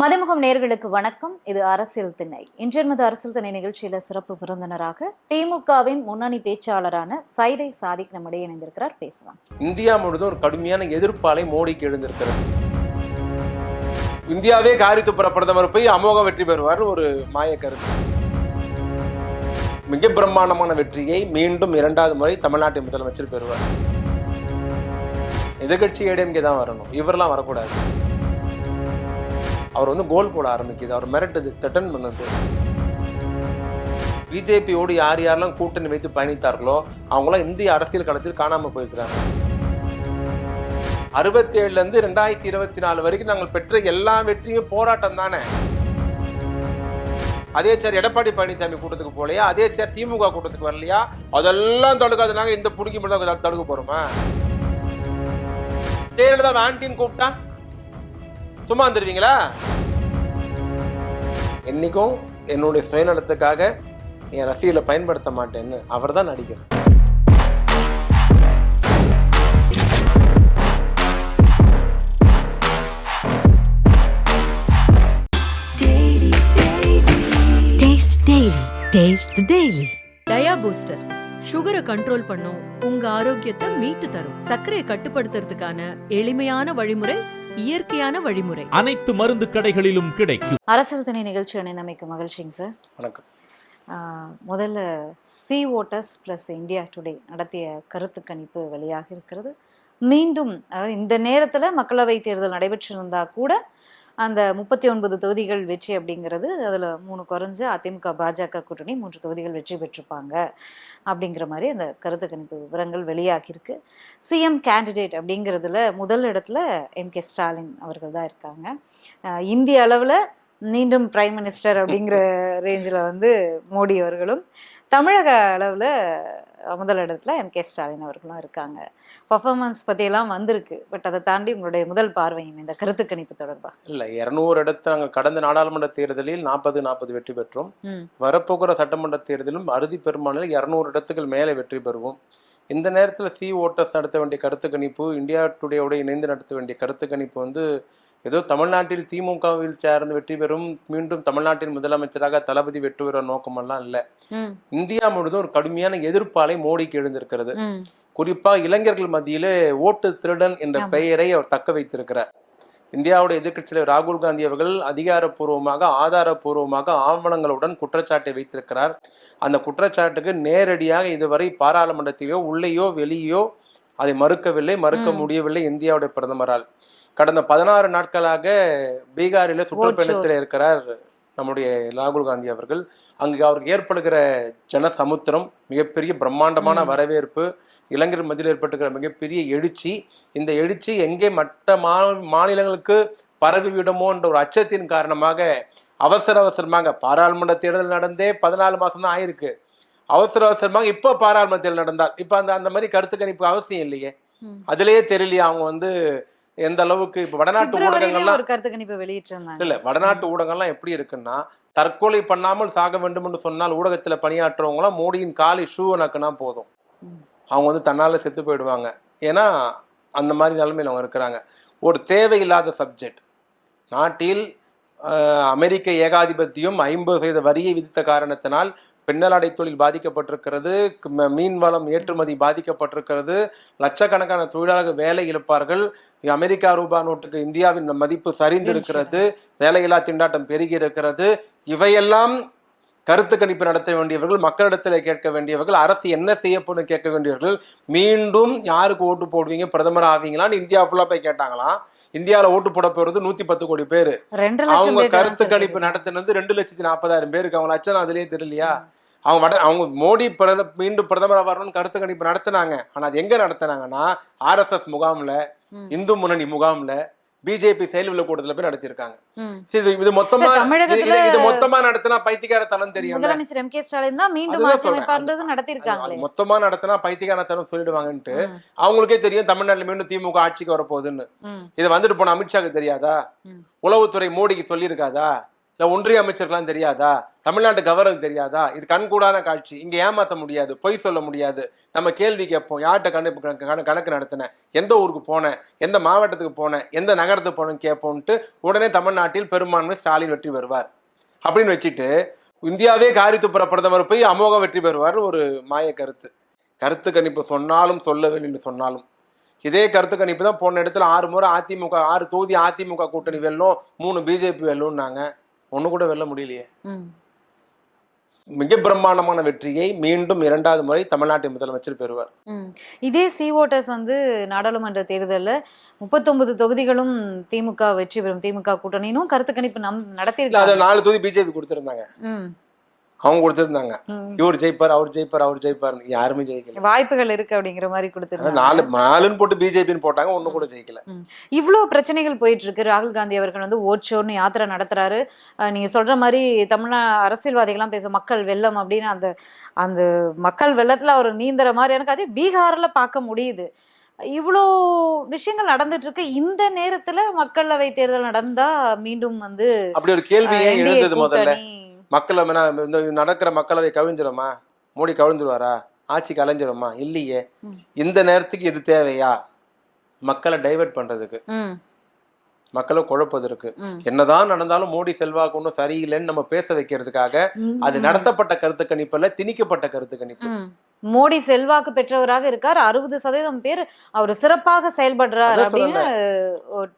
மதிமுகம் நேர்களுக்கு வணக்கம். இது அரசியல் திணை இன்றைய அரசியல் திணை நிகழ்ச்சியில சிறப்பு விருந்தினராக திமுகவின் முன்னணி பேச்சாளரான சைதை சாதிக் நம்முடைய இணைந்திருக்கிறார். பேசலாம். இந்தியா முழுவதும் ஒரு கடுமையான எதிர்ப்பாலை மோடிக்கு எழுந்திருக்கிறது. இந்தியாவே காரி துப்புற பிரதமர் போய் அமோக வெற்றி பெறுவார் ஒரு மாய கருத்து மிக பிரம்மாண்டமான வெற்றியை மீண்டும் இரண்டாவது முறை தமிழ்நாட்டு முதலமைச்சர் பெறுவார். எதிர்கட்சி ஏடிஎம்கே தான் வரணும். இவரெல்லாம் வரக்கூடாது. அவர் வந்து கோல் போட ஆரம்பிக்குது. அவர் மிரட்டுது திட்டன் பண்ணுது. பிஜேபியோடு யார் யாரெல்லாம் கூட்டணி வைத்து பயணித்தார்களோ அவங்களாம் இந்திய அரசியல் களத்தில் காணாமல் போயிருக்கிறாங்க. அறுபத்தி இருந்து ரெண்டாயிரத்தி இருபத்தி நாலு வரைக்கும் நாங்கள் பெற்ற எல்லா வெற்றியும் போராட்டம் தானே? அதே சார் எடப்பாடி பழனிசாமி கூட்டத்துக்கு போகலையா? அதே சார் திமுக கூட்டத்துக்கு வரலையா? அதெல்லாம் தடுக்காது. நாங்கள் இந்த பிடிக்க மட்டும் தடுக்க போகிறோமா ஜெயலலிதா ஆண்டின்னு கூப்பிட்டா? சும்மா வந்துருவீங்களா என்னைக்கும் என்னுடைய சுயநலத்துக்காக என் ரசிகர்களை பயன்படுத்த மாட்டேன்னு அவர் தான் நடிகர் Taste Daily. Taste the Daily. Dia booster சுகரை கண்ட்ரோல் பண்ணும் உங்க ஆரோக்கியத்தை மீட்டு தரும் சர்க்கரையை கட்டுப்படுத்துறதுக்கான எளிமையான வழிமுறை இயற்கையான வழிமுறை. அனைத்து மருந்து கடைகளிலும் கிடைக்கும். அரசியல் திணை நிகழ்ச்சி இணைந்தமைக்கு மகிழ்ச்சிங்க சார். வணக்கம். ஆஹ் முதல்ல C voters plus India today நடத்திய கருத்து கணிப்பு வெளியாக இருக்கிறது. மீண்டும் அதாவது இந்த நேரத்தில் மக்களவை தேர்தல் நடைபெற்றிருந்தா கூட அந்த முப்பத்தி ஒன்பது தொகுதிகள் வெற்றி அப்படிங்கிறது அதில் மூணு குறைஞ்சு அதிமுக பாஜக கூட்டணி மூன்று தொகுதிகள் வெற்றி பெற்றிருப்பாங்க அப்படிங்கிற மாதிரி அந்த கருத்து கணிப்பு விவரங்கள் வெளியாகியிருக்கு. சிஎம் கேண்டிடேட் அப்படிங்கிறதுல முதல் இடத்துல எம் கே ஸ்டாலின் அவர்கள் தான் இருக்காங்க. இந்திய அளவில் மீண்டும் பிரைம் மினிஸ்டர் அப்படிங்கிற ரேஞ்சில் வந்து மோடி அவர்களும் தமிழக அளவில் முதல் இடத்துல எம் கே ஸ்டாலின் அவர்களும் இருக்காங்க. பர்ஃபார்மன்ஸ் பற்றியெல்லாம் வந்திருக்கு. பட் அதை தாண்டி உங்களுடைய முதல் பார்வையின் இந்த கருத்து கணிப்பு தொடர்பாக இல்ல இருநூறு இடத்து நாங்கள் கடந்த நாடாளுமன்ற தேர்தலில் நாற்பது நாற்பது வெற்றி பெற்றோம். வரப்போகிற சட்டமன்ற தேர்தலும் அறுதி பெரும்பான்மையில் இருநூறு இடத்துக்கு மேலே வெற்றி பெறுவோம். இந்த நேரத்தில் சி ஓட்டர்ஸ் நடத்த வேண்டிய கருத்து கணிப்பு இந்தியா டுடேயோட இணைந்து நடத்த வேண்டிய கருத்து கணிப்பு வந்து ஏதோ தமிழ்நாட்டில் திமுகவில் சேர்ந்து வெற்றி பெறும் மீண்டும் தமிழ்நாட்டின் முதலமைச்சராக தளபதி வெற்றி பெற நோக்கமெல்லாம் இல்லை. இந்தியா முழுவதும் ஒரு கடுமையான எதிர்ப்பாலை மோடிக்கு எழுந்திருக்கிறது. குறிப்பாக இளைஞர்கள் மத்தியிலே ஓட்டு திருடன் என்ற. பெயரை அவர் தக்க வைத்திருக்கிறார். இந்தியாவுடைய எதிர்க்கட்சியில் ராகுல் காந்தி அவர்கள் அதிகாரப்பூர்வமாக ஆதாரப்பூர்வமாக ஆவணங்களுடன் குற்றச்சாட்டை வைத்திருக்கிறார். அந்த குற்றச்சாட்டுக்கு நேரடியாக இதுவரை பாராளுமன்றத்திலோ உள்ளேயோ வெளியோ அதை மறுக்கவில்லை மறுக்க. முடியவில்லை இந்தியாவுடைய பிரதமரால். கடந்த பதினாறு நாட்களாக பீகாரில் சுற்றுப்பயணத்தில் இருக்கிறார் நம்முடைய ராகுல் காந்தி அவர்கள். அங்கு அவருக்கு ஏற்படுகிற ஜன சமுத்திரம் மிகப்பெரிய பிரம்மாண்டமான. வரவேற்பு இளைஞர் மத்தியில் ஏற்பட்டுகிற மிகப்பெரிய எழுச்சி. இந்த எழுச்சி எங்கே மற்ற மா மாநிலங்களுக்கு பரவிவிடுமோ என்ற ஒரு அச்சத்தின் காரணமாக அவசர அவசரமாக பாராளுமன்ற தேர்தல் நடந்தே பதினாலு மாசம் தான் ஆயிருக்கு. அவசர அவசரமாக இப்போ பாராளுமன்ற தேர்தல் நடந்தால் இப்போ அந்த அந்த மாதிரி கருத்து கணிப்பு அவசியம் இல்லையே. அதுலயே தெரியலையே அவங்க வந்து எந்த அளவுக்கு இப்போ வடநாட்டு ஊடகங்கள்லாம் ஒரு கருத்து கணிப்பு வெளியிட்டிருந்தாங்க. இல்ல வடநாட்டு ஊடகங்கள்லாம் எப்படி இருக்குன்னா தற்கொலை பண்ணாமல் சாக வேண்டும் என்று சொன்னால் ஊடகத்துல பணியாற்றுறவங்களாம் மோடியின் காலை ஷூ நக்குனா போதும். அவங்க வந்து தன்னால செத்து போயிடுவாங்க. ஏன்னா அந்த மாதிரி நிலைமையில் அவங்க இருக்கிறாங்க. ஒரு தேவையில்லாத சப்ஜெக்ட் நாட்டில் அமெரிக்க ஏகாதிபத்தியம் ஐம்பது சதவீத வரியை விதித்த காரணத்தினால் பின்னலாடை தொழில் பாதிக்கப்பட்டிருக்கிறது. மீன் வளம் ஏற்றுமதி பாதிக்கப்பட்டிருக்கிறது. லட்சக்கணக்கான தொழிலாளர்கள் வேலை இழப்பார்கள். அமெரிக்கா ரூபா நோட்டுக்கு இந்தியாவின் மதிப்பு சரிந்திருக்கிறது. வேலையில்லா திண்டாட்டம் பெருகி இருக்கிறது. இவையெல்லாம் கருத்து கணிப்பு நடத்த வேண்டியவர்கள் மக்களிடத்தில் கேட்க வேண்டியவர்கள் அரசு என்ன செய்ய போகுதுன்னு கேட்க வேண்டியவர்கள் மீண்டும் யாருக்கு ஓட்டு போடுவீங்க? பிரதமர் ஆவீங்களான்னு இந்தியா ஃபுல்லா போய் கேட்டாங்களாம். இந்தியாவில் ஓட்டு போட போறது நூத்தி பத்து கோடி பேர். அவங்க கருத்து கணிப்பு. நடத்தினது ரெண்டு லட்சத்தி நாற்பதாயிரம் பேருக்கு. அவங்க லட்சம் அதுலயே தெரியலையா? அவங்க வட அவங்க மோடி பிரத மீண்டும் பிரதமராக வரணும்னு கருத்து கணிப்பு நடத்தினாங்க. ஆனா அது எங்க நடத்தினாங்கன்னா ஆர்எஸ்எஸ் முகாம்ல ம். இந்து முன்னணி முகாம்ல பிஜேபி செயல்வில கூட்டத்துல போய். சரி, இது இது மொத்தமா இது- மொத்தமா நடத்தினா பைத்தியக்காரத்தனம் தெரியும் முதலமைச்சர் எம் கே ஸ்டாலின் தான் மீண்டும் ஆட்சி நடத்திருக்காங்களே மொத்தமா நடத்தினா பைத்தியக்காரத்தனம் சொல்லிடுவாங்கன்ட்டு. அவங்களுக்கே தெரியும் தமிழ்நாட்டுல மீண்டும் திமுக ஆட்சிக்கு வரப்போகுதுன்னு. இது வந்துட்டு போன அமித்ஷாக்கு தெரியாதா. உளவுத்துறை மோடிக்கு சொல்லியிருக்காதா இல்லை ஒன்றிய அமைச்சர்கள்லாம் தெரியாதா? தமிழ்நாட்டு கவர்னருக்கு தெரியாதா? இது கண்கூடான காட்சி. இங்கே ஏமாற்ற முடியாது பொய் சொல்ல முடியாது. நம்ம கேள்வி கேட்போம். யார்கிட்ட கணக்கு கணக்கு- கணக்கு நடத்தினேன் எந்த ஊருக்கு போனேன்? எந்த மாவட்டத்துக்கு போனேன்? எந்த நகரத்துக்கு போனேன்னு கேட்போன்ட்டு உடனே தமிழ்நாட்டில் பெரும்பான்மை ஸ்டாலின் வெற்றி பெறுவார். அப்படின்னு வச்சுட்டு இந்தியாவே காரி துப்புற பிரதமர் போய் அமோக வெற்றி பெறுவார் ஒரு மாய கருத்து. கருத்து கணிப்பு சொன்னாலும் சொல்லவில்லை சொன்னாலும். இதே கருத்து கணிப்பு தான் போன இடத்துல ஆறு முறை அதிமுக ஆறு தொகுதி அதிமுக கூட்டணி வெல்லும் மூணு பிஜேபி வெல்லும்னாங்க. ஒன்று கூட வெல்ல முடியலையே. மிக பிரம்மாண்டமான வெற்றியை மீண்டும் இரண்டாவது முறை தமிழ்நாட்டின் முதலமைச்சர் பெறுவார். இதே சி ஓட்டர்ஸ் வந்து நாடாளுமன்ற தேர்தல்ல முப்பத்தொன்பது தொகுதிகளும் திமுக வெற்றி பெறும். திமுக கூட்டணினும் கருத்து கணிப்பு நம் நடத்தியிருக்காங்க. நாலு தொகுதி பிஜேபி கொடுத்திருந்தாங்க. அவங்க கொடுத்திருந்தாங்க. இவர் ஜெயிப்பார் அவர் ஜெயிப்பார் அவர் ஜெயிப்பார் யாருமே ஜெயிக்கல. வாய்ப்புகள் இருக்கு அப்படிங்கிற மாதிரி கொடுத்துருந்தாங்க. நாலு நாலுன்னு போட்டு பிஜேபின்னு போட்டாங்க ஒன்றும் கூட ஜெயிக்கல. இவ்வளோ பிரச்சனைகள் போயிட்டு இருக்கு ராகுல் காந்தி அவர்கள் வந்து ஓட்சோர்னு யாத்திரை நடத்துறாரு. நீங்க சொல்ற மாதிரி தமிழ்நா அரசியல்வாதிகள்லாம் பேச மக்கள் வெள்ளம் அப்படின்னு அந்த அந்த மக்கள் வெள்ளத்துல அவர் நீந்துற மாதிரி எனக்கு அதே பீகார்ல பார்க்க முடியுது. இவ்வளோ விஷயங்கள் நடந்துட்டு இருக்கு இந்த நேரத்துல மக்களவை தேர்தல் நடந்தா மீண்டும் வந்து அப்படி ஒரு கேள்வி எழுந்தது முதல்ல? மக்கள் இந்த நடக்கிற மக்களவை கவிஞ்சிருமா மோடி கவிழ்ந்துருவாரா? ஆட்சி கலைஞ்சிருமா இல்லையே. இந்த நேரத்துக்கு இது தேவையா? மக்களை டைவர்ட் பண்றதுக்கு. மக்களை குழப்பதற்கு. என்னதான் நடந்தாலும் மோடி செல்வாக்கு ஒன்றும் சரியில்லைன்னு நம்ம பேச வைக்கிறதுக்காக அது. நடத்தப்பட்ட கருத்து கணிப்பு திணிக்கப்பட்ட கருத்து கணிப்பு. மோடி செல்வாக்கு பெற்றவராக இருக்கார். அறுபது சதவீதம் பேர் அவர் சிறப்பாக செயல்படுறார் அப்படின்னு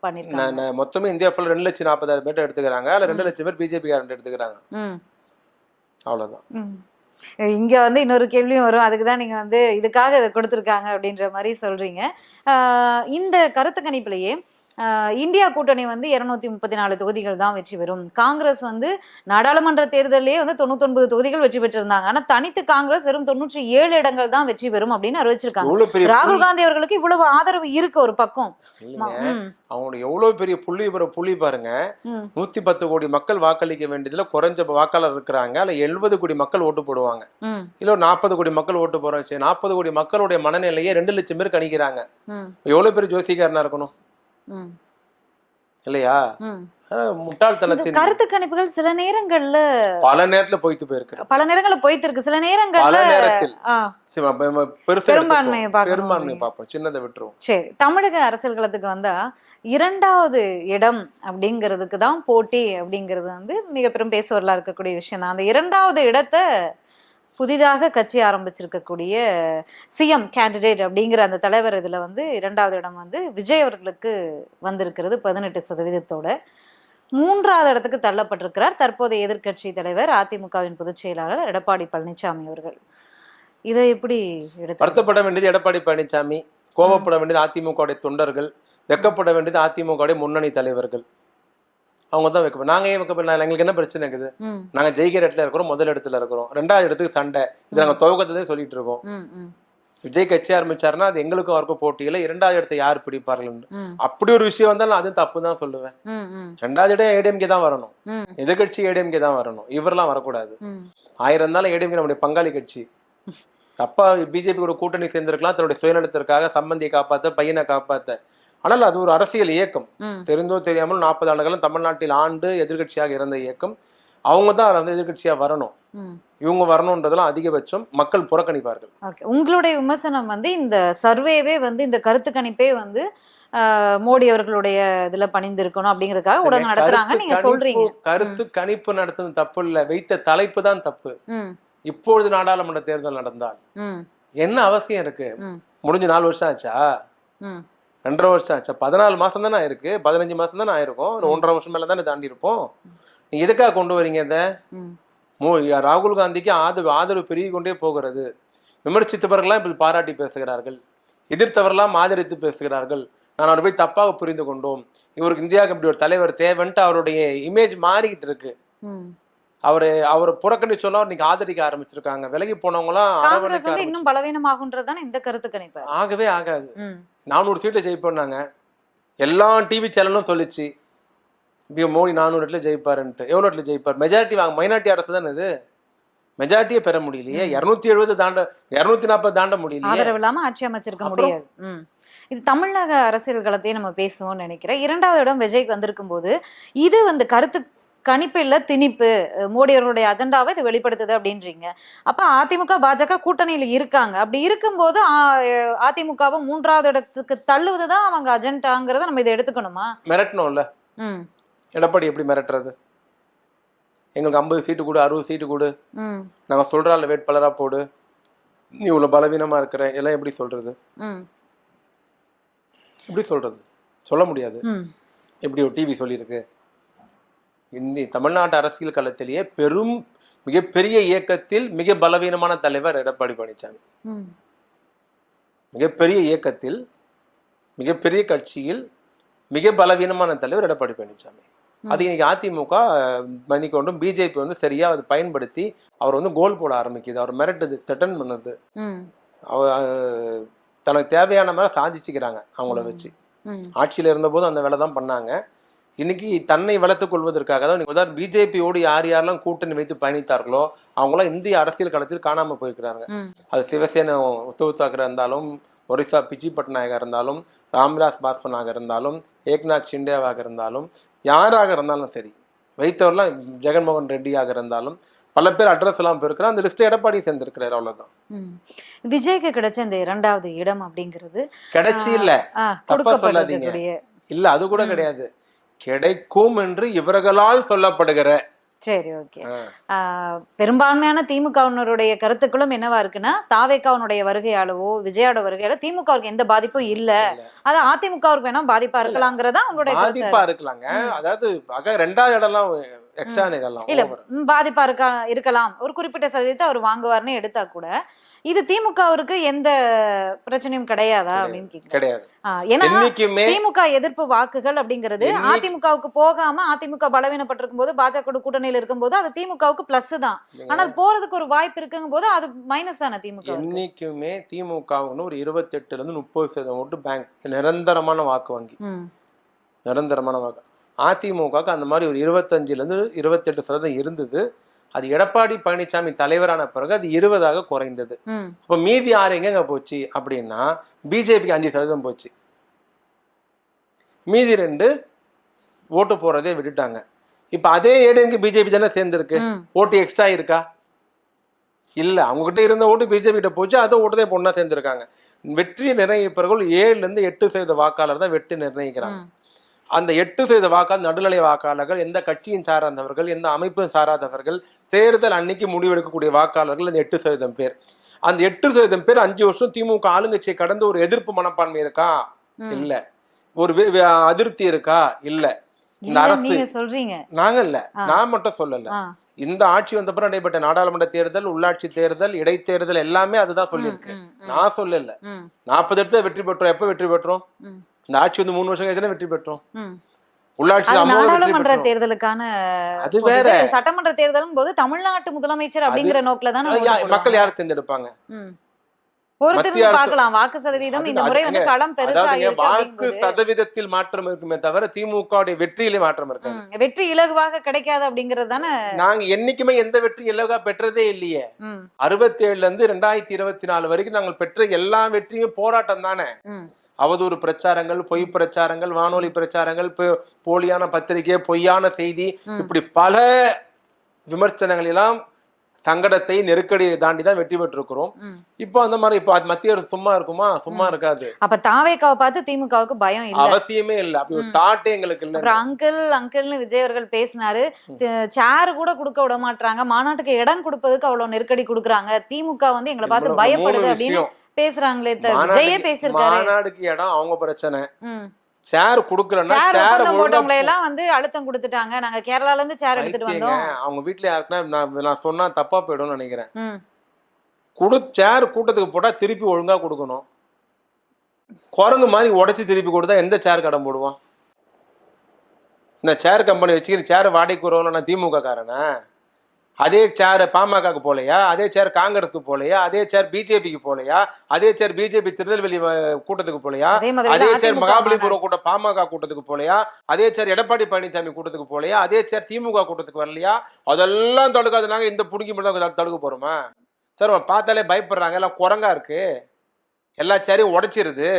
பண்ணிருக்காங்க. மொத்தமே இந்தியா ஃபுல்லா ரெண்டு லட்சம் நாற்பதாயிரம் பேர் எடுத்துக்கிறாங்க. அதுல ரெண்டு லட்சம் பேர் பிஜேபி காரண்ட் எடுத்துக்கிறாங்க. ம். இங்க வந்து இன்னொரு கேள்வியும் வரும். அதுக்கு தான் நீங்க வந்து இதுக்காக இதை கொடுத்துருக்காங்க அப்படின்ற மாதிரி சொல்றீங்க. இந்த கருத்து கணிப்புலயே இந்தியா கூட்டணி வந்து இருநூத்தி முப்பத்தி நாலு தொகுதிகள் தான் வெற்றி பெறும். காங்கிரஸ் வந்து நாடாளுமன்ற தேர்தலிலே வந்து தொண்ணூத்தொன்பது தொகுதிகள் வெற்றி பெற்றிருந்தாங்க. ஆனா தனித்து காங்கிரஸ் வெறும் தொண்ணூற்றி ஏழு இடங்கள் தான் வெற்றி பெறும் அப்படின்னு அறிவிச்சிருக்காங்க. ராகுல் காந்தி அவர்களுக்கு இவ்வளவு ஆதரவு இருக்கு ஒரு பக்கம். இல்லைங்க. ம், அவங்களோட எவ்வளவு பெரிய புள்ளி பெற புள்ளி பாருங்க. நூத்தி பத்து கோடி மக்கள் வாக்களிக்க வேண்டியதுல குறைஞ்ச வாக்காளர் இருக்கிறாங்க. அதுல எழுபது கோடி மக்கள் ஓட்டு போடுவாங்க. இல்ல ஒரு நாற்பது கோடி மக்கள் ஓட்டு சரி நாற்பது கோடி மக்களுடைய மனநிலையே ரெண்டு லட்சம் பேர் கணிக்கிறாங்க. எவ்வளவு பெரிய ஜோசிகாரனா இருக்கணும்? இல்லையா? முட்டாள்தனத்தின் கருத்து கணிப்புகள் சில நேரங்கள்ல பல நேரத்துல பொய்த்து போயிருக்கு. பல நேரங்கள்ல போயிட்டு இருக்கு சில நேரங்கள்ல பெரும்பான்மையை பெரும்பான்மையை. பார்ப்போம். சின்னதை விட்டுருவோம். சரி தமிழக அரசியல் களத்துக்கு வந்தா இரண்டாவது இடம் அப்படிங்கிறதுக்கு தான் போட்டி அப்படிங்கிறது வந்து மிக பெரும் பேசுவரலா இருக்கக்கூடிய விஷயம் தான் அந்த இரண்டாவது இடத்தை புதிதாக கட்சி ஆரம்பிச்சிருக்கக்கூடிய சிஎம் கேண்டிடேட் அப்படிங்கிற அந்த தலைவர் இதுல வந்து இரண்டாவது இடம் வந்து விஜய் அவர்களுக்கு வந்திருக்கிறது பதினெட்டு சதவீதத்தோட. மூன்றாவது இடத்துக்கு தள்ளப்பட்டிருக்கிறார். தற்போதைய எதிர்க்கட்சி தலைவர் அதிமுகவின் பொதுச் செயலாளர் எடப்பாடி பழனிசாமி அவர்கள். இதை எப்படி வருத்தப்பட வேண்டியது எடப்பாடி பழனிசாமி கோபப்பட வேண்டியது அதிமுகவுடைய தொண்டர்கள் வெக்கப்பட வேண்டியது அதிமுகவுடைய முன்னணி தலைவர்கள். அவங்க தான் வைக்கப்படும் நாங்க ஏன் வைக்கப்படலாம் எங்களுக்கு என்ன பிரச்சனை இருக்குது? நாங்க ஜெயிக்கிற இடத்துல இருக்கிறோம் முதல் இடத்துல இருக்கிறோம். ரெண்டாவது இடத்துக்கு சண்டை. இது நாங்க துவக்கத்திலே சொல்லிட்டு இருக்கோம். விஜய் கட்சி ஆரம்பிச்சாருன்னா அது எங்களுக்கும் அவருக்கும் போட்டியில இரண்டாவது இடத்தை யார் பிடிப்பார்கள்னு. ம். அப்படி ஒரு விஷயம் வந்தாலும் அதுவும் தப்பு தான் சொல்லுவேன் ரெண்டாவது இடம் ஏடிஎம்கே தான் வரணும். எதிர்கட்சி ஏடிஎம்கே தான் வரணும். இவரெல்லாம் வரக்கூடாது. ஆயிரம் இருந்தாலும் ஏடிஎம்கே நம்முடைய பங்காளி கட்சி. தப்பா பிஜேபி ஒரு கூட்டணி சேர்ந்திருக்கலாம். தன்னுடைய சுயநலத்திற்காக சம்பந்தியை காப்பாத்த பையனை காப்பாத்த. ஆனால் அது ஒரு அரசியல் இயக்கம். தெரிந்தோ தெரியாமல் நாற்பது ஆண்டுகளும் தமிழ்நாட்டில் ஆண்டு எதிர்க்கட்சியாக இருந்த இயக்கம். அவங்க தான் வந்து எதிர்க்கட்சியா வரணும். இவங்க வரணுன்றதெல்லாம் அதிகபட்சம். மக்கள் புறக்கணிப்பார்கள். உங்களுடைய விமர்சனம் வந்து இந்த சர்வேவே வந்து இந்த கருத்து கணிப்பே வந்து மோடி அவர்களுடைய இதுல பணிந்திருக்கணும் அப்படிங்கறதுக்காக ஊடகம் நடத்துறாங்க. நீங்க சொல்றீங்க. கருத்து கணிப்பு நடத்துறது தப்பு இல்ல. வைத்த தலைப்பு தான் தப்பு. இப்பொழுது நாடாளுமன்ற தேர்தல் நடந்தால் என்ன அவசியம் இருக்கு? முடிஞ்சு நாலு வருஷம் ஆச்சா? ரெண்டரை வருஷம் ஆச்சா. பதினாலு மாசம் தானே ஆயிருக்கு பதினஞ்சு மாசம் தானே ஆயிருக்கும். ஒரு ஒன்றரை வருஷம் மேல தானே தாண்டி இருப்போம் நீங்க எதுக்காக கொண்டு வரீங்க இதை? ம். ராகுல் காந்திக்கு ஆதரவு ஆதரவு பெருகி கொண்டே போகிறது. விமர்சித்தவர்கள்லாம் இப்படி பாராட்டி பேசுகிறார்கள். எதிர்த்தவரெல்லாம் ஆதரித்து பேசுகிறார்கள். நான் அவர் போய் தப்பாக புரிந்து கொண்டோம். இவருக்கு இந்தியாவுக்கு இப்படி ஒரு தலைவர் தேவைன்ட்டு அவருடைய இமேஜ் மாறிக்கிட்டு இருக்கு. அவரு அவரை புறக்கணிச்சு சொன்னா இன்னைக்கு ஆதரிக்க ஆரம்பிச்சிருக்காங்க. விலகி போனவங்களாம் இன்னும் பலவீனமாகுன்றது தானே இந்த கருத்து கணிப்பு ஆகவே ஆகாது. நானூறு சீட்ல ஜெயிப்போம்னாங்க எல்லா டிவி சேனலும் சொல்லிச்சு. இப்போ மோடி நானூறு இடத்துல ஜெயிப்பாருன்ட்டு. எவ்வளோ இடத்துல ஜெயிப்பார்? மெஜாரிட்டி வாங்க மைனாரிட்டி அரசு தானே இது? மெஜாரிட்டியே பெற முடியலையே. இரநூத்தி எழுபது தாண்ட இரநூத்தி நாற்பது தாண்ட முடியலையே. ஆதரவு இல்லாம ஆட்சி அமைச்சிருக்க? முடியாது. இது தமிழக அரசியல் களத்தையே நம்ம பேசுவோம்னு நினைக்கிறேன். இரண்டாவது இடம் விஜய்க்கு வந்திருக்கும் போது இது வந்து கருத்து கணிப்பு இல்ல திணிப்பு. மோடி அவர்களுடைய அஜெண்டாவை இது வெளிப்படுத்துது அப்படின்றீங்க. அப்ப அதிமுக பாஜக கூட்டணியில இருக்காங்க. அப்படி இருக்கும்போது அதிமுகவை மூன்றாவது இடத்துக்கு தள்ளுவதுதான் அவங்க அஜெண்டாங்கிறத நம்ம இதை எடுத்துக்கணுமா? மிரட்டணும்ல. ம். எடப்பாடி எப்படி மிரட்டுறது? எங்களுக்கு ஐம்பது சீட்டு கொடு அறுபது சீட்டு கொடு. நாங்கள் சொல்கிறாள் வேட்பாளராக போடு. நீ இவ்வளோ பலவீனமாக இருக்கிற எல்லாம் எப்படி சொல்கிறது ம். எப்படி சொல்கிறது சொல்ல முடியாது. எப்படி ஒரு டிவி சொல்லியிருக்கு? இந்தி தமிழ்நாட்டு அரசியல் களத்திலேயே பெரும் மிகப்பெரிய இயக்கத்தில் மிக பலவீனமான தலைவர் எடப்பாடி பழனிசாமி. மிகப்பெரிய இயக்கத்தில் மிகப்பெரிய கட்சியில் மிக பலவீனமான தலைவர் எடப்பாடி பழனிசாமி. அது இன்னைக்கு அதிமுக மன்னிக்கொண்டும் பிஜேபி வந்து சரியா அதை பயன்படுத்தி அவர் வந்து கோல் போட ஆரம்பிக்குது. அவர் மிரட்டுது த்ரெட்டன் பண்ணுது. தனக்கு தேவையான மாதிரி சாதிச்சுக்கிறாங்க அவங்கள வச்சு. ஆட்சியில் இருந்தபோது அந்த வேலை தான் பண்ணாங்க. இன்னைக்கு தன்னை வளர்த்துக் கொள்வதற்காக தான் உதாரணம் பிஜேபியோடு யார் யாரெல்லாம் கூட்டணி வைத்து பயணித்தார்களோ அவங்களாம் இந்திய அரசியல் களத்தில் காணாம போயிருக்கிறாங்க. அது சிவசேனா உத்தவ் தாக்கரே இருந்தாலும் ஒரிசா பிஜி பட்நாயகா இருந்தாலும் ராம்விலாஸ் பாஸ்வானாக இருந்தாலும் ஏக்நாத் ஷிண்டேவாக இருந்தாலும் யாராக இருந்தாலும் சரி வைத்தவர்லாம் ஜெகன்மோகன் ரெட்டியாக இருந்தாலும் பல பேர் அட்ரஸ் எல்லாம் போயிருக்கிறோம் அந்த லிஸ்ட் எடப்பாடி சேர்ந்திருக்கிறார் அவ்வளவுதான். விஜய்க்கு கிடைச்ச இந்த இரண்டாவது இடம் அப்படிங்கிறது கிடைச்சி இல்ல. தப்பா சொல்லாதீங்க. இல்ல அது கூட கிடையாது. கிடைக்கும் என்று இவர்களால் சொல்லப்படுகிற. சரி ஓகே. பெரும்பான்மையான திமுகவினருடைய கருத்துக்களும் என்னவா இருக்குன்னா தாவேக்காவனுடைய வருகையாலவோ விஜயோட வருகையால திமுகவுக்கு எந்த பாதிப்பும் இல்ல. அது அதிமுகவுக்கு வேணா பாதிப்பா இருக்கலாங்கிறதா உங்களுடைய கருத்து பாதிப்பா இருக்கலாங்க. அதாவது ரெண்டாவது இடம்லாம் எக்ஸ்ட்ரா இல்ல பாதிப்பா இருக்கா இருக்கலாம். ஒரு குறிப்பிட்ட சதவீதத்தை அவர் வாங்குவார்னு எடுத்தா கூட இது திமுகவிற்கு எந்த பிரச்சனையும் கிடையாதா அப்படின்னு கிடையாது. ஏன்னா திமுக எதிர்ப்பு வாக்குகள் அப்படிங்கிறது அதிமுகவுக்கு போகாம அதிமுக பலவீனப்பட்டிருக்கும் போது பாஜக கூட்டணியில இருக்கும்போது அது திமுகவுக்கு பிளஸ் தான். ஆனா அது போறதுக்கு ஒரு வாய்ப்பு இருக்குங்கும் போது அது மைனஸ் தானே திமுக. என்னைக்குமே திமுகவுன்னு ஒரு இருபத்தெட்டுல இருந்து முப்பது சதவீதம் ஓட்டு பேங்க் நிரந்தரமான வாக்கு வங்கி. நிரந்தரமான வாக்கு. அதிமுகவுக்கு அந்த மாதிரி ஒரு இருபத்தஞ்சுல இருந்து இருபத்தெட்டு சதவீதம் இருந்தது. அது எடப்பாடி பழனிசாமி தலைவரான பிறகு அது இருபதாக குறைந்தது. ம், அப்போ மீதி ஆறு எங்கெங்க போச்சு? அப்படின்னா பிஜேபிக்கு அஞ்சு சதவீதம் போச்சு. மீதி ரெண்டு ஓட்டு போறதே விட்டுட்டாங்க. இப்போ அதே ஏடிஎம்கே பிஜேபி தானே சேர்ந்துருக்கு. ஓட்டு எக்ஸ்ட்ரா இருக்கா? இல்ல அவங்ககிட்ட இருந்த ஓட்டு பிஜேபி கிட்ட போச்சு அதை ஓட்டுதே பொண்ணா சேர்ந்திருக்காங்க. வெற்றி நிர்ணயிப்பவர்கள் ஏழுல இருந்து எட்டு சதவீத வாக்காளர் தான் வெற்றி நிர்ணயிக்கிறாங்க. அந்த எட்டு சதவீத வாக்காளர் நடுநிலை வாக்காளர்கள் எந்த கட்சியும் சாராதவர்கள் எந்த அமைப்பும் சாராதவர்கள் தேர்தல் அன்னைக்கு முடிவெடுக்கக்கூடிய வாக்காளர்கள் அந்த எட்டு சதவீதம் பேர். அந்த எட்டு சதவீதம் பேர் அஞ்சு வருஷம் திமுக ஆளுங்கட்சியை கடந்து ஒரு எதிர்ப்பு மனப்பான்மை இருக்கா. இல்ல. ஒரு அதிருப்தி இருக்கா? இல்ல. இந்த அரசு நீங்க சொல்றீங்க. நாங்க இல்ல. நான் மட்டும் சொல்லல. இந்த ஆட்சி வந்தப்பறம் நடைபெற்ற நாடாளுமன்ற தேர்தல் உள்ளாட்சி தேர்தல் இடைத்தேர்தல் எல்லாமே அதுதான் சொல்லியிருக்கு. நான் சொல்லல. நாற்பது இடத்துல வெற்றி பெற்றோம். எப்ப வெற்றி பெற்றோம்? இந்த ஆட்சி வந்து மூணு வருஷம் கழிச்சு வெற்றி பெற்றோம். நாடாளுமன்ற தேர்தலுக்கான அது வேற. சட்டமன்ற தேர்தலும் போது தமிழ்நாட்டு முதலமைச்சர் அப்படிங்கிற நோக்கில தானே. மக்கள் யார் தேர்ந்தெடுப்பாங்க. பொறுத்திருந்து பார்க்கலாம் வாக்கு சதவீதம் இந்த முறை வந்து. களம் பெருசா இருக்கு வாக்கு சதவீதத்தில் மாற்றம் இருக்குமே தவிர திமுக வெற்றியிலே மாற்றம் இருக்காது. ம், வெற்றி இலகுவாக கிடைக்காது அப்படிங்கிறது தானே? நாங்க என்னைக்குமே எந்த வெற்றி இலவா பெற்றதே இல்லையே. ம், அறுபத்தேழுல இருந்து ரெண்டாயிரத்தி இருபத்தி நாலு வரைக்கும் நாங்கள் பெற்ற எல்லா வெற்றியும் போராட்டம் தானே அவதூறு பிரச்சாரங்கள் பொய் பிரச்சாரங்கள் வானொலி பிரச்சாரங்கள் போலியான பத்திரிகை பொய்யான செய்தி. இப்படி பல விமர்சனங்கள் எல்லாம் சங்கடத்தை நெருக்கடியை தாண்டி தான் வெற்றி பெற்றிருக்கிறோம். இப்போ அந்த மாதிரி இப்போ மத்திய அரசு சும்மா இருக்குமா? சும்மா இருக்காது. அப்ப தாவேக்காவை பார்த்து திமுகவுக்கு பயம் இல்ல. அவசியமே இல்லை. அப்படி ஒரு தாட்டே எங்களுக்கு இல்லை அங்கிள் அங்கிள்னு விஜய் அவர்கள் பேசினாரு. சேர் கூட கொடுக்க விட மாட்டாங்க மாநாட்டுக்கு இடம் கொடுப்பதுக்கு அவ்வளவு நெருக்கடி கொடுக்குறாங்க. திமுக வந்து எங்களை பார்த்து பயப்படுது அப்படின்னு. பேசுறாங்களே விஜயே பேசியிருக்காரு. மாநாடுக்கு இடம் அவங்க பிரச்சனை. சேர் குடுக்கலன்னா சேர் போட்டவங்களை எல்லாம் வந்து அழுத்தம் கொடுத்துட்டாங்க. நாங்க கேரளால இருந்து சேர் எடுத்துட்டு வந்தோம். அவங்க வீட்டுல யாருக்குன்னா நான் நான் சொன்னா தப்பா போயிடும்னு நினைக்கிறேன். குடு சேர் கூட்டத்துக்கு போட்டா திருப்பி ஒழுங்கா கொடுக்கணும். குரங்கு மாதிரி உடைச்சு திருப்பி கொடுத்தா எந்த சேர் கடன் போடுவான்? இந்த சேர் கம்பெனி வச்சுக்கிற சேர் வாடகைக்கு வருவோம்ல நான் திமுக காரனா அதே சேர் பாமகக்கு போலையா? அதே சேர் காங்கிரஸ்க்கு போலையா? அதே சேர் பிஜேபிக்கு போலையா? அதே சேர் பிஜேபி திருநெல்வேலி கூட்டத்துக்கு போலையா? அதே சேர் மகாபலிபுரம் கூட்டம் பாமக கூட்டத்துக்கு போலையா? அதே சேர் எடப்பாடி பழனிசாமி கூட்டத்துக்கு போலையா? அதே சேர் திமுக கூட்டத்துக்கு வரலையா? அதெல்லாம் தடுக்காது. நாங்க இந்த புடுங்கி மட்டும் தடுக்க போறோமா? சார் பார்த்தாலே பயப்படுறாங்க. எல்லாம் குரங்கா இருக்கு. எல்லா சேரையும் உடைச்சிருது.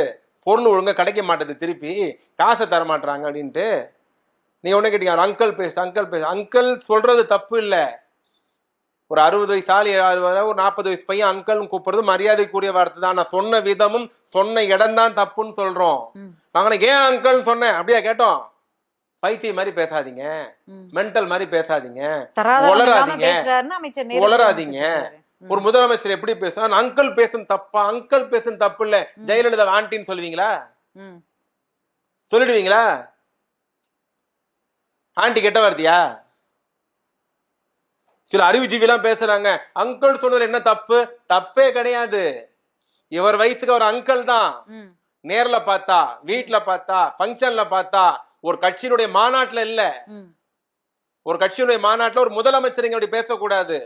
பொருள் ஒழுங்கா கிடைக்க மாட்டேது திருப்பி. காசை தர மாட்றாங்க அப்படின்ட்டு. நீ ஒண்ணு கேட்டீங்க. அங்கிள் பேசு அங்கிள் பேசு. அங்கிள் சொல்றது தப்பு இல்லை. ஒரு அறுபது வயசு ஆள் ஒரு நாற்பது வயசு பையன் அங்கிள்னு கூப்பிடுறது மரியாதைக்குரிய வார்த்தை தான். நான் சொன்ன விதமும் சொன்ன இடம் தான் தப்புன்னு சொல்றோம். நாங்க ஏன் அங்கிள் சொன்னேன்? அப்படியா கேட்டோம். பைத்தியம் மாதிரி பேசாதீங்க. மென்டல் மாதிரி பேசாதீங்க. விமர்சிச்சிருக்காரு. ம். ஒரு முதலமைச்சர் எப்படி பேசுவான் அங்கிள் பேசும் தப்பா? அங்கிள் பேசும் தப்பு இல்ல. ஜெயலலிதா ஆண்டின்னு சொல்லுவீங்களா. சொல்லிடுவீங்களா? ஆண்டி கெட்ட வார்த்தையா சில அறிவுஜீவிலாம் பேசுறாங்க. அங்கிள் சொன்னது என்ன தப்பு? தப்பே கிடையாது. இவர் வயசுக்கு ஒரு அங்கிள் தான். நேர்ல பார்த்தா வீட்ல பார்த்தா ஃபங்க்ஷன்ல பார்த்தா ஒரு கட்சியினுடைய மாநாட்டுல இல்ல. ஒரு கட்சியினுடைய மாநாட்டுல ஒரு முதலமைச்சர் இங்க அப்படி பேசக்கூடாது.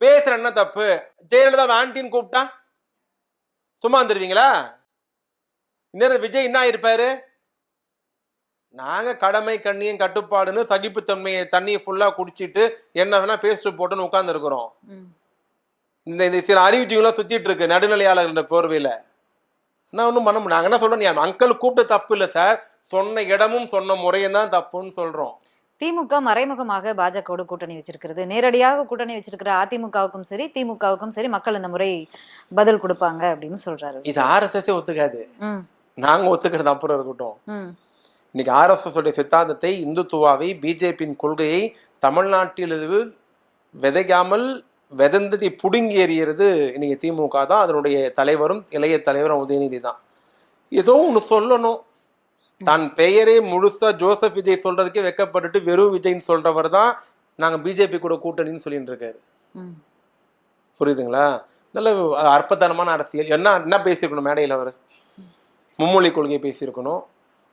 பேசுற என்ன தப்பு? ஜெயலலிதா ஆண்டின்னு கூப்பிட்டா? சும்மா வந்துருவீங்களா இன்னொரு விஜய் என்ன இருப்பாரு நாங்க கடமை கண்ணியம் கட்டுப்பாடுன்னு சகிப்புத்தன்மையை தண்ணியை ஃபுல்லா குடிச்சிட்டு என்ன வேணா பேசிட்டு போட்டுன்னு உட்கார்ந்து இருக்கிறோம் ம். இந்த இந்த சில அறிவுஜீவெல்லாம் சுத்திட்டு இருக்கு நடுநிலையாளர்கள் போர்வையில. நான் ஒன்றும் பண்ண முடியும் நாங்க என்ன சொல்றோம் அங்கிள் கூப்பிட்டு தப்பு இல்லை சார். சொன்ன இடமும் சொன்ன முறையும் தான் தப்புன்னு சொல்றோம். திமுக மறைமுகமாக பாஜகவோடு கூட்டணி வச்சிருக்கிறது. நேரடியாக கூட்டணி வச்சிருக்கிற அதிமுகவுக்கும் சரி திமுகவுக்கும் சரி மக்கள் இந்த முறை பதில் கொடுப்பாங்க அப்படின்னு சொல்றாரு. இது ஆர்எஸ்எஸ் ஒத்துக்காது. நாங்க ஒத்துக்கிறது அப்புறம் இருக்கட்டும். ம். இன்னைக்கு ஆர்எஸ்எஸ் உடைய சித்தாந்தத்தை இந்துத்துவாவை பிஜேபியின் கொள்கையை தமிழ்நாட்டில் இது விதைக்காமல் விதந்ததை புடுங்கி எறிகிறது இன்னைக்கு திமுக தான். அதனுடைய தலைவரும் இளைய தலைவரும் உதயநிதி தான். ஏதோ ஒன்று சொல்லணும். தன் பெயரே முழுசா ஜோசப் விஜய் சொல்றதுக்கே வெக்கப்பட்டுட்டு வெறும் விஜய்ன்னு சொல்றவர் தான் நாங்க பிஜேபி கூட கூட்டணின்னு சொல்லிட்டு இருக்காரு. புரியுதுங்களா? நல்ல அற்பத்தனமான அரசியல். என்ன என்ன பேசியிருக்கணும் மேடையில் அவர்? மும்மொழி கொள்கை பேசியிருக்கணும்.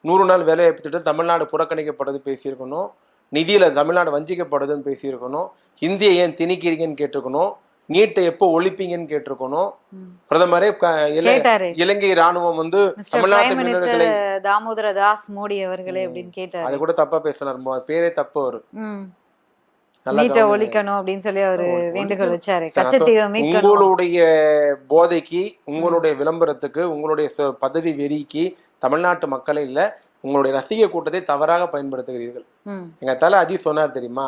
நூறு நாள் வேலைவாய்ப்பு திட்டம் தமிழ்நாடு புறக்கணிக்கப்படுறது பேசியிருக்கணும். நிதியில தமிழ்நாடு வஞ்சிக்கப்படுதுன்னு பேசியிருக்கணும். இந்தியை ஏன் திணிக்கிறீங்கன்னு கேட்டிருக்கணும். நீட்டை எப்போ ஒழிப்பீங்கன்னு கேட்டிருக்கணும். பிரதமரே இலங்கை ராணுவம் வந்து தமிழ்நாட்டு தாமோதர தாஸ் மோடி அவர்களே அப்படின்னு அது கேட்டாரு கூட தப்பா பேசினார். பேரே தப்பு அவரு. ம். நல்லா நீட்டை. ஒழிக்கணும் அப்படின்னு சொல்லி அவரு. வேண்டுகோள் வச்சாரு சார், கச்சத்தீவை உங்களுடைய போதைக்கு உங்களுடைய விளம்பரத்துக்கு உங்களுடைய பதவி வெறிக்கு தமிழ்நாட்டு மக்களை இல்ல உங்களுடைய ரசிக கூட்டத்தை தவறாக பயன்படுத்துகிறீர்கள். எங்க தலை அஜித் சொன்னார் தெரியுமா.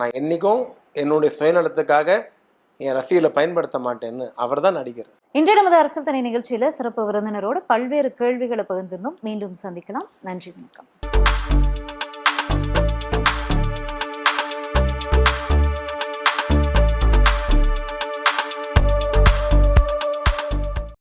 நான் என்னைக்கும் என்னுடைய சுயநலத்துக்காக என் ரசிகர்களை பயன்படுத்த மாட்டேன்னு அவர் தான் நடிகர் இன்றைய நமது அரசியல் தனி நிகழ்ச்சியில சிறப்பு விருந்தினரோடு பல்வேறு கேள்விகளை பகிர்ந்திருந்தோம் மீண்டும் சந்திக்கலாம் நன்றி வணக்கம்